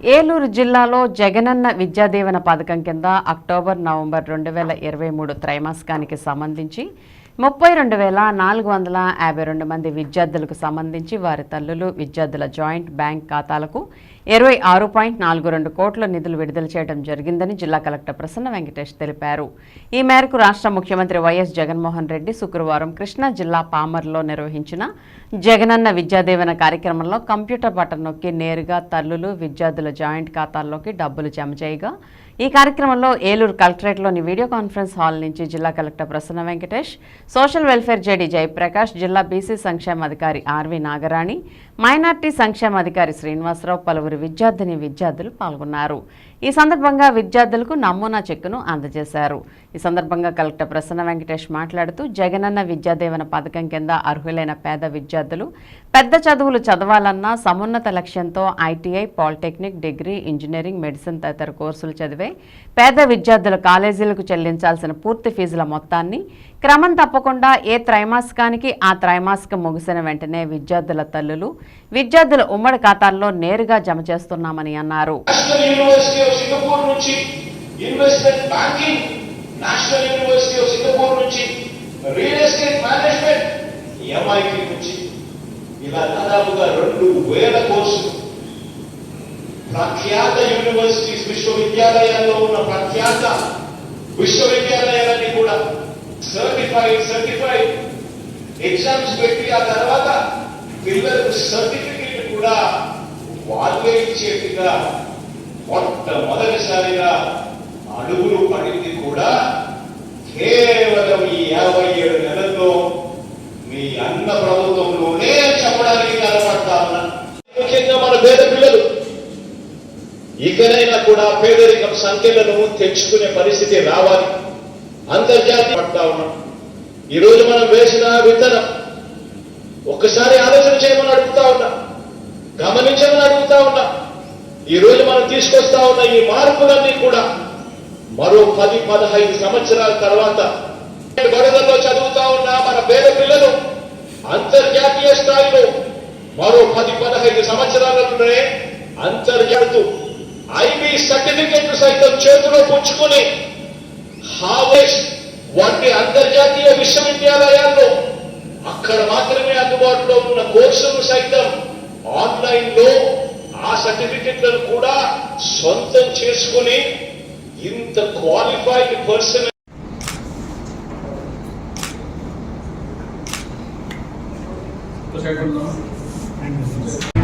ఏలూరు జిల్లాలో జగనన్న విద్యాదీవెన పథకం కింద అక్టోబర్ నవంబర్ రెండు వేల ఇరవై మూడు త్రైమాసికానికి సంబంధించి ముప్పై రెండు వేల నాలుగు వందల యాభై రెండు మంది విద్యార్థులకు సంబంధించి వారి తల్లులు విద్యార్థుల జాయింట్ బ్యాంక్ ఖాతాలకు ఇరవై ఆరు పాయింట్ నాలుగు రెండు కోట్ల నిధులు విడుదల చేయడం జరిగిందని జిల్లా కలెక్టర్ ప్రసన్న వెంకటేష్ తెలిపారు. ఈ మేరకు రాష్ట్ర ముఖ్యమంత్రి వైఎస్ జగన్మోహన్ రెడ్డి శుక్రవారం కృష్ణా జిల్లా పామర్లో నిర్వహించిన జగనన్న విద్యాదీవెన కార్యక్రమంలో కంప్యూటర్ బటన్ నొక్కి నేరుగా తల్లులు విద్యార్థుల జాయింట్ ఖాతాల్లోకి డబ్బులు జమ చేయగా ఈ కార్యక్రమంలో ఏలూరు కలెక్టరేట్లోని వీడియో కాన్ఫరెన్స్ హాల్ నుంచి జిల్లా collector Prasanna Venkatesh social welfare JD Jayaprakash జిల్లా బీసీ సంక్షేమ అధికారి ఆర్వి నాగరాణి మైనార్టీ సంక్షేమ అధికారి శ్రీనివాసరావు పలువురు విద్యార్థిని విద్యార్థులు పాల్గొన్నారు. ఈ సందర్భంగా విద్యార్థులకు నమూనా చెక్కును అందజేశారు. ఈ సందర్భంగా కలెక్టర్ ప్రసన్న వెంకటేష్ మాట్లాడుతూ జగనన్న విద్యాదేవన పథకం కింద అర్హులైన పేద విద్యార్థులు పెద్ద చదువులు చదవాలన్న సమున్నత లక్ష్యంతో ITI polytechnic degree engineering medicine తదితర కోర్సులు చదివే పేద విద్యార్థుల కాలేజీలకు చెల్లించాల్సిన పూర్తి ఫీజుల మొత్తాన్ని క్రమం తప్పకుండా ఏ త్రైమాసికానికి ఆ త్రైమాసికం ముగిసిన వెంటనే విద్యార్థుల తల్లులు విద్యార్థుల ఉమ్మడి ఖాతాల్లో నేరుగా జమ చేస్తున్నామని అన్నారు. ఇలా దాదాపుగా రెండు వేల కోర్సులు. ప్రఖ్యాత యూనివర్సిటీస్ విశ్వవిద్యాలయాల్లో ఉన్న ప్రఖ్యాత విశ్వవిద్యాలయాలన్నీ కూడా సర్టిఫైడ్ సర్టిఫైడ్ ఎగ్జామ్స్ పెట్టి ఆ తర్వాత పిల్లలకు సర్టిఫికెట్ కూడా వాళ్ళే ఇచ్చేట్టుగా మొట్టమొదటిసారిగా అడుగులు పడింది కూడా కేవలం ఈ యాభై ఏడు నెలల్లో మీ అన్న ప్రభుత్వంలోనే చెప్పడానికి కనపడతా ఉన్నా. ముఖ్యంగా మన పేద పిల్లలు. ఇకనైనా కూడా పేదరికం సంఖ్యలను తెచ్చుకునే పరిస్థితి రావాలి. అంతర్జాతీయ పడతా ఉన్నాం. ఈ రోజు మనం వేసిన ఒక్కసారి ఆలోచన చేయమని అడుగుతా ఉన్నా. గమనించమని అడుగుతా ఉన్నా. ఈ రోజు మనం తీసుకొస్తా ఉన్న ఈ మార్పులన్నీ కూడా మరో పది పదహైదు సంవత్సరాల తర్వాత బడులలో చదువుతా ఉన్న మన పేద పిల్లలు అంతర్జాతీయ స్థాయిలో మరో పది పదహైదు సంవత్సరాలలోనే అంతర్జాతు ఐబీ సర్టిఫికెట్లు సైతం చేతిలో పుచ్చుకుని హావేస్ వంటి అంతర్జాతీయ విశ్వవిద్యాలయాల్లో అక్కడ మాత్రమే అందుబాటులో ఉన్న కోర్సులు సైతం ఆన్లైన్లో ఆ సర్టిఫికెట్లను కూడా సొంతం చేసుకుని ఇంత క్వాలిఫైడ్ పర్సన్ సైడ్